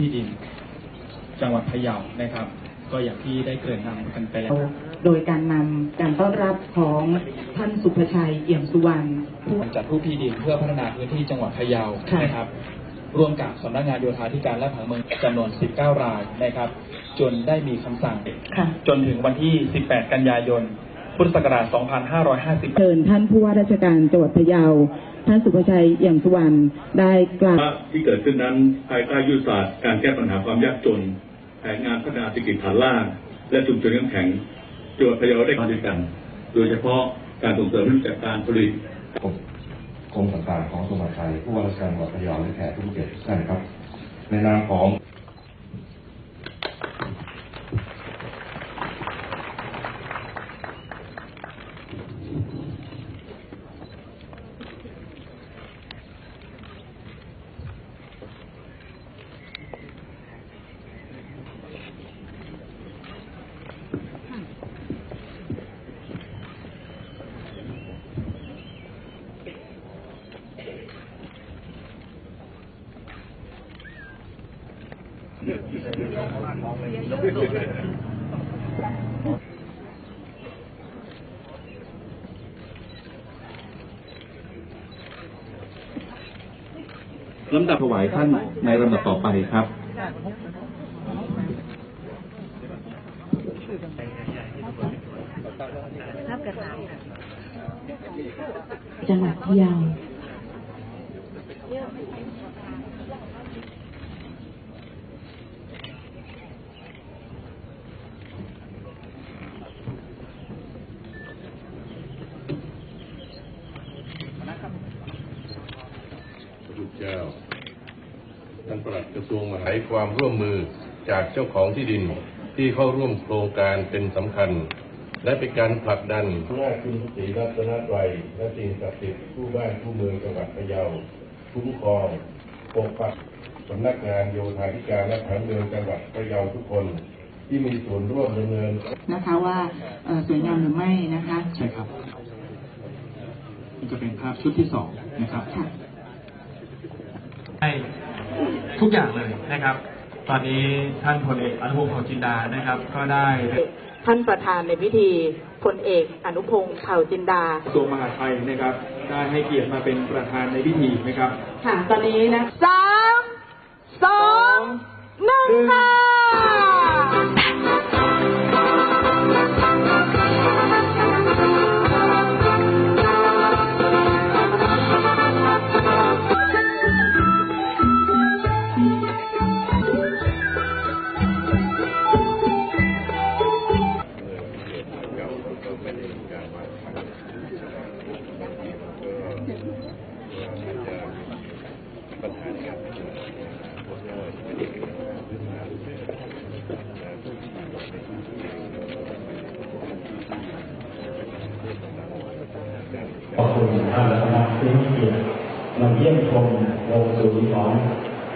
ที่ดินจังหวัดพะเยานะครับ ก็อย่างที่ได้เกริ่นนำกันไปแล้ว โดยการนำการต้อนรับของท่านสุภชัยเอี่ยมสุวรรณผู้จัดรูปที่ดินเพื่อพัฒนาพื้นที่จังหวัดพะเยาค่ะนะครับ ร่วมกับสำนักงานโยธาธิการและผังเมืองจำนวน 19 รายนะครับ จนได้มีคำสั่งค่ะจนถึงวันที่ 18 กันยายน พุทธศักราช 2550 เชิญท่านผู้ว่าราชการจังหวัดพะเยา ท่านสุภชัยเอี่ยมสุวรรณได้กล่าวที่เกิดขึ้นนั้นภายใต้ยุทธศาสตร์การแก้ปัญหาความยากจน แผนงานพัฒนาเศรษฐกิจฐานล่างและชุมชนเข้มแข็งจังหวัดพะเยาได้มาด้วยกัน โดยเฉพาะการส่งเสริมให้รู้จักการผลิตกรมต่างๆของสมัครชัยผู้ว่าราชการจังหวัดพะเยาและแขกผู้มีเกียรติทุกท่านครับ ในนามของ ลำดับถวายท่านในลำดับต่อไปครับจังหวัดพะเยา พระพุทธ เจ้าท่านปลัดกระทรวงมหาดไทยความร่วมมือจากเจ้าของที่ดินที่เข้าร่วมโครงการเป็นสำคัญ และเป็นการผลักดันพระราชคุณศรีรัตนตรัยและสิ่งศักดิ์สิทธิ์ผู้บ้านผู้เมืองจังหวัดพะเยาคุ้มครองปกปักสำนักงานโยธาธิการและผังเมืองจังหวัดพะเยาทุกคนที่มีส่วนร่วมดำเนินนะคะว่าเอ่อสวยงามหรือไม่นะคะ ใช่ครับนี่จะเป็นภาพชุดที่สองนะครับค่ะ ให้ทุกอย่างเลยนะครับ ตอนนี้ท่านพลเอกอนุพงศ์เผ่าจินดานะครับ ก็ได้ท่านประธานในพิธีพลเอกอนุพงศ์เผ่าจินดากระทรวงมหาดไทยนะครับ ได้ให้เกียรติมาเป็นประธานในพิธีนะครับ ค่ะ ตอนนี้นะสามสองหนึ่งค่ะ ขอบคุณท่านนะครับที่เกียรติมาเยี่ยมชมโรงสูนย์ของ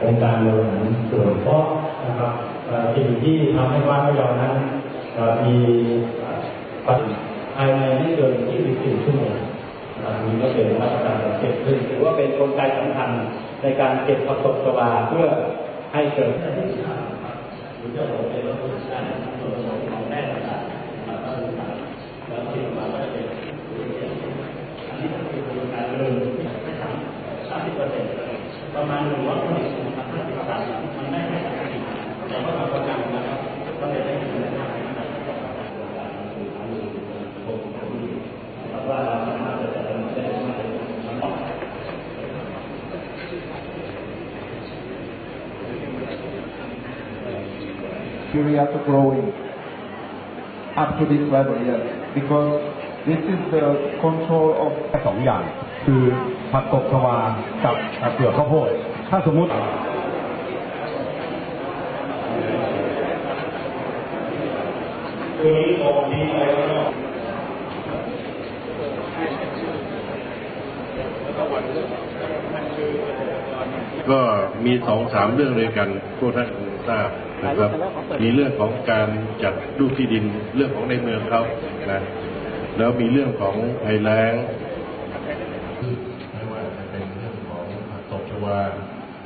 องค์การบริหารส่วนเพราะนะครับสิ่งที่ทำให้ว่าพะเยานั้นมีเอ่อปฏิภายในไม่เกิน 24ชั่วโมงนี้ก็เป็นมาตรการเก็บขึ้นถือว่าเป็นกลไกสำคัญในการเก็บประสบการณ์เพื่อให้เกิดที่สุดหรือจะบอกเป็นรถด้านส่วนผสมของแร่ต่างๆมาตั้งแต่แล้วที่ออกมาก็จะเป็นอันนี้ก็คือโครงการเดิมไม่ทำสามสิบเปอร์เซ็นต์ประมาณหนึ่งร้อยผลิตนะครับห้าสิบสามมันได้แค่สามสิบแต่ว่าเราประกันนะครับก็จะได้เงินได้ว่าเราสามารถจะจัดได้ได้มากเลยมันออก area to growing up to this level yes because this is the control of สองอย่าง คือผักตบชวากับเปลือกข้าวโพด ถ้าสมมุติคือนี้ออ ก็มีสองสามเรื่องเลยกันพวกท่านคงทราบนะครับ มีเรื่องของการจัดรูปที่ดินเรื่องของในเมืองเขานะแล้วมีเรื่องของภัยแล้งไม่ว่าจะเป็นเรื่องของผักตบชวา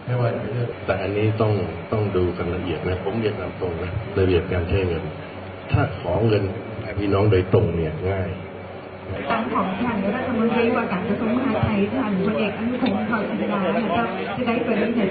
ไม่ว่าจะเรื่องแต่อันนี้ต้องต้องดูกันละเอียดนะผมเรียนตามตรงนะระเบียบการใช้เงิน ถ้าขอเงินพี่น้องโดยตรงเนี่ยง่าย ทางของท่านรัฐมนตรีว่าการกระทรวงมหาดไทยท่านพลเอกอนุพงศ์เผ่าจินดานะคะจะได้เปิดเผย